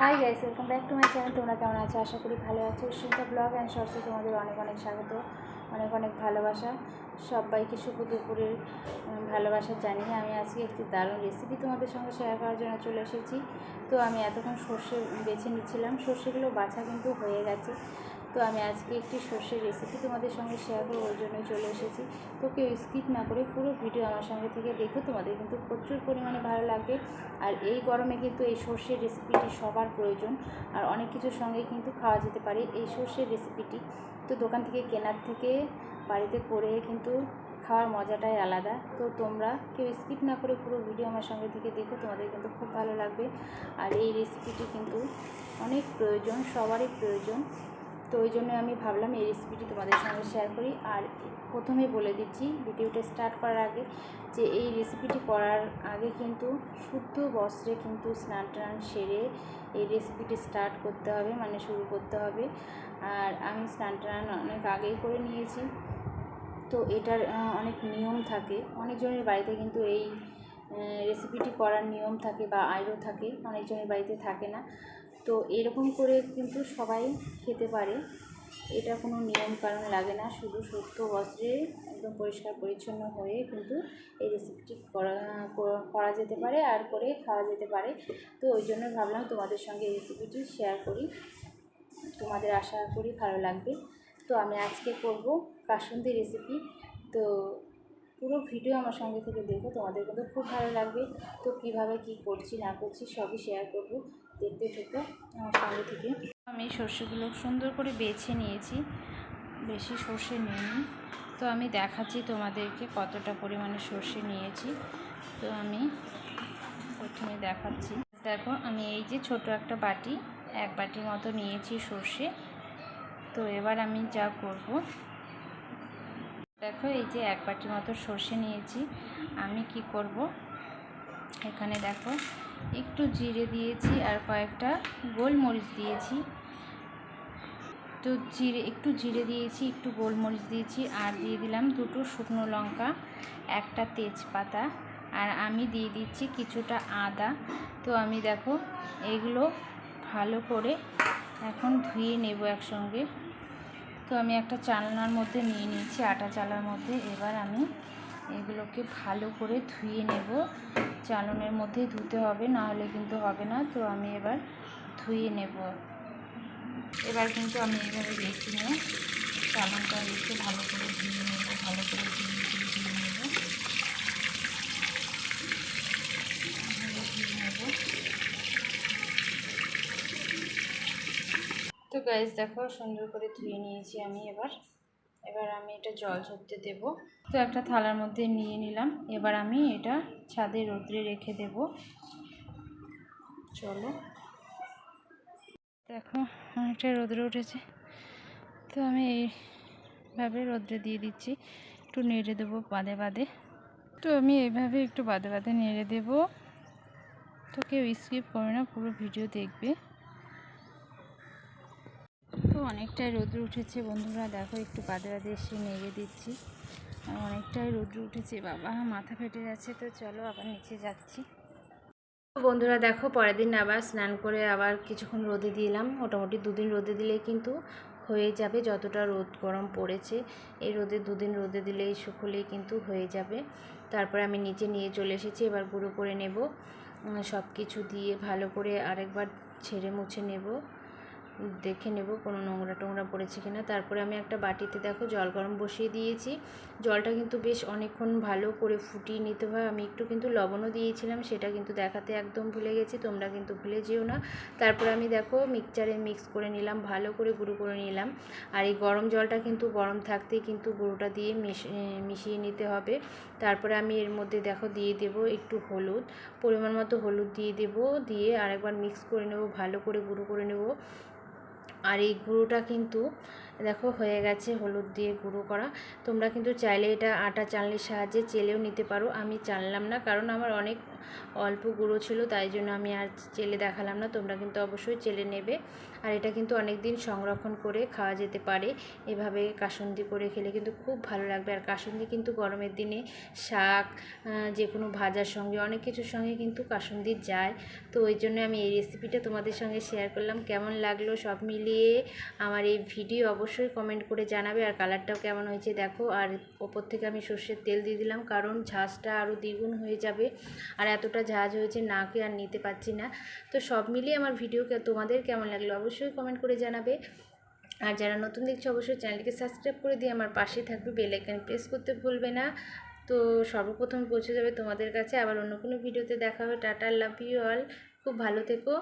Hi guys welcome back to my channel তোমরা কেমন আছো? আশা করি ভালো আছো। সুন্দর ব্লগ অ্যান্ড শর্টসে তোমাদের অনেক অনেক স্বাগত। অনেক অনেক ভালোবাসা। সবাইকে শুভ দুপুরের ভালোবাসা জানিয়ে আমি আজকে একটি দারুণ রেসিপি তোমাদের সঙ্গে শেয়ার করার জন্য চলে এসেছি। তো আমি এতক্ষণ সর্ষে বেছে নিচ্ছিলাম। সর্ষেগুলো বাছা কিন্তু হয়ে গেছে। তো আমি আজকে একটি সর্ষের রেসিপি তোমাদের সঙ্গে শেয়ার করব ওই জন্যই চলে এসেছি। তো কেউ স্কিপ না করে পুরো ভিডিও আমার সঙ্গে থেকে দেখো, তোমাদের কিন্তু প্রচুর পরিমাণে ভালো লাগবে। আর এই গরমে কিন্তু এই সর্ষের রেসিপিটি সবার প্রয়োজন। আর অনেক কিছুর সঙ্গে কিন্তু খাওয়া যেতে পারে এই সর্ষের রেসিপিটি তো দোকান থেকে কেনার থেকে বাড়িতে করে কিন্তু খাওয়ার মজাটাই আলাদা। তো তোমরা কেউ স্কিপ না করে পুরো ভিডিও আমার সঙ্গে থেকে দেখো, তোমাদের কিন্তু খুব ভালো লাগবে। আর এই রেসিপিটি কিন্তু অনেক প্রয়োজন, সবারই প্রয়োজন। তো ওই জন্য আমি ভাবলাম এই রেসিপিটি তোমাদের সঙ্গে শেয়ার করি। আর প্রথমে বলে দিচ্ছি, ভিডিওটা স্টার্ট করার আগে যে এই রেসিপিটি করার আগে কিন্তু শুদ্ধ বস্ত্রে কিন্তু স্নান টান সেরে এই রেসিপিটি স্টার্ট করতে হবে মানে শুরু করতে হবে। আর আমি স্নান টান অনেক আগেই করে নিয়েছি। তো এটার অনেক নিয়ম থাকে। অনেকজনের বাড়িতে কিন্তু এই রেসিপিটি করার নিয়ম থাকে বা আয়রো থাকে অনেকজনের বাড়িতে থাকে না। তো এরকম করে কিন্তু সবাই খেতে পারে। এটা কোনো নিয়ম কারণ লাগে না, শুধু শুদ্ধ বস্ত্রে একদম পরিষ্কার পরিচ্ছন্ন হয়ে কিন্তু এই রেসিপিটি করা, করা- করা যেতে পারে আর করে খাওয়া যেতে পারে। তো ওই জন্য ভাবলাম তোমাদের সঙ্গে এই রেসিপিটি শেয়ার করি। তোমাদের আশা করি ভালো লাগবে। তো আমি আজকে করব কাসুন্দি রেসিপি তো পুরো ভিডিও আমার সঙ্গে থেকে দেখো, তোমাদের কিন্তু খুব ভালো লাগবে। তো কীভাবে কি করছি, না করছি সবই শেয়ার করব। দেখতে থেকো আমার সঙ্গে থেকে। আমি সর্ষেগুলো সুন্দর করে বেছে নিয়েছি। বেশি সর্ষে নিইনি। তো আমি দেখাচ্ছি তোমাদেরকে কতটা পরিমাণে সর্ষে নিয়েছি। তো আমি প্রথমে দেখাচ্ছি। দেখো, আমি এই যে ছোট একটা বাটি, এক বাটির মতো নিয়েছি সর্ষে। তো এবার আমি যা করব দেখো, এই যে এক বাটির মতো সর্ষে নিয়েছি। আমি কি করব? এখানে দেখো, একটু জিরে দিয়েছি আর কয়েকটা গোলমরিচ দিয়েছি। তো জিরে, একটু জিরে দিয়েছি, একটু গোলমরিচ দিয়েছি আর দিয়ে দিলাম দুটো শুকনো লঙ্কা, একটা তেজপাতা আর আমি দিয়ে দিচ্ছি কিছুটা আদা। তো আমি দেখো, এগুলো ভালো করে এখন ধুয়ে নেব একসঙ্গে। তো আমি একটা চালনার মধ্যে নিয়ে নিয়েছি, আটা চালার মধ্যে। এবার আমি এগুলোকে ভালো করে ধুয়ে নেব। চালনের মধ্যে ধুতে হবে না হলে কিন্তু হবে না। তো আমি এবার ধুয়ে নেব। এবার কিন্তু আমি এভাবে রেখে নিয়ে চালনটা রেখে ভালো করে ধুয়ে নেব, ভালো করে ধুয়ে ধুয়ে ধুয়ে নেব ভালো ধুয়ে নেব তো গাইজ দেখো, সুন্দর করে ধুয়ে নিয়েছি আমি এবার। এবার আমি এটা জল ঝরতে দেব। তো একটা থালার মধ্যে নিয়ে নিলাম। এবার আমি এটা ছাদে রোদ্রে রেখে দেব। চলো। দেখো, অনেকটা রোদ্রে উঠেছে। তো আমি এইভাবে রোদ্রে দিয়ে দিচ্ছি। একটু নেড়ে দেবো বাদে বাদে। তো আমি এইভাবে একটু বাদে বাদে নেড়ে দেবো। তো কেউ স্কিপ করে না, পুরো ভিডিও দেখবে। তো অনেকটাই রোদ্র উঠেছে বন্ধুরা। দেখো একটু বাদে বাদে এসে নেড়ে দিচ্ছি। আর অনেকটাই রোদ্র উঠেছে, বাবা, মাথা ফেটে যাচ্ছে তো চলো আবার নিচে যাচ্ছি। বন্ধুরা দেখো, পরের দিন আবার স্নান করে আবার কিছুক্ষণ রোদে দিলাম। মোটামুটি দুদিন রোদে দিলেই কিন্তু হয়ে যাবে, যতটা রোদ গরম পড়েছে, এই রোদে দুদিন রোদে দিলেই শুকলেই কিন্তু হয়ে যাবে। তারপরে আমি নিচে নিয়ে চলে এসেছি, এবার গুঁড়ো করে নেব। সব কিছু দিয়ে ভালো করে আরেকবার ছেড়ে মুছে নেব। দেখে নেব কোনো নোংরা টোংরা পড়েছে কিনা। তারপরে আমি একটা বাটিতে দেখো জল গরম বসিয়ে দিয়েছি। জলটা কিন্তু বেশ অনেকক্ষণ ভালো করে ফুটিয়ে নিতে হয়। আমি একটু কিন্তু লবণও দিয়েছিলাম, সেটা কিন্তু দেখাতে একদম ভুলে গেছি, তোমরা কিন্তু ভুলে যেও না। তারপরে আমি দেখো মিক্সচারে মিক্স করে নিলাম, ভালো করে গুঁড়ো করে নিলাম। আর এই গরম জলটা কিন্তু গরম থাকতেই কিন্তু গুঁড়োটা দিয়ে মিশ- মিশিয়ে নিতে হবে। তারপরে আমি এর মধ্যে দেখো দিয়ে দেব একটু হলুদ, পরিমাণ মতো হলুদ দিয়ে দেব, দিয়ে আরেকবার মিক্স করে নেব, ভালো করে গুঁড়ো করে নেব। আর এই গুঁড়োটা কিন্তু দেখো, হয়ে গেছে হলুদ দিয়ে গুঁড়ো করা। তোমরা কিন্তু চাইলে এটা আটা চালনির সাহায্যে চেলেও নিতে পারো। আমি চাললাম না, কারণ আমার অনেক অল্প গুঁড়ো ছিল, তাই জন্য আমি আর চেলে দেখালাম না। তোমরা কিন্তু অবশ্যই চেলে নেবে। আর এটা কিন্তু অনেক দিন সংরক্ষণ করে খাওয়া যেতে পারে। এভাবে কাসুন্দি করে খেলে কিন্তু খুব ভালো লাগবে। আর কাসুন্দি কিন্তু গরমের দিনে শাক যে কোনো ভাজার সঙ্গে, অনেক কিছুর সঙ্গে কিন্তু কাসুন্দি যায়। তো ওই জন্য আমি এই রেসিপিটা তোমাদের সঙ্গে শেয়ার করলাম। কেমন লাগল সব মিলিয়ে আমার এই ভিডিও অবশ্যই কমেন্ট করে জানাবে আর কালারটাও কেমন হয়েছে দেখো। আর ওপর থেকে আমি সর্ষের তেল দিয়ে দিলাম কারণ ঝাঁজটা আরও দ্বিগুণ হয়ে যাবে আর এতটা ঝাঁজ হয়েছে নাকে আর নিতে পারছি না। তো সব মিলিয়ে আমার ভিডিও তোমাদের কেমন লাগল অবশ্যই কমেন্ট করে জানাবে। আর যারা নতুন দেখছ অবশ্যই চ্যানেলকে সাবস্ক্রাইব করে দিয়ে আমার পাশে থাকবে বেল আইকন প্রেস করতে ভুলবে না। তো সর্বপ্রথম পৌঁছে যাবে তোমাদের কাছে। আবার অন্য কোনো ভিডিওতে দেখা হবে। টাটা লাভ ইউ অল খুব ভালো থেকো।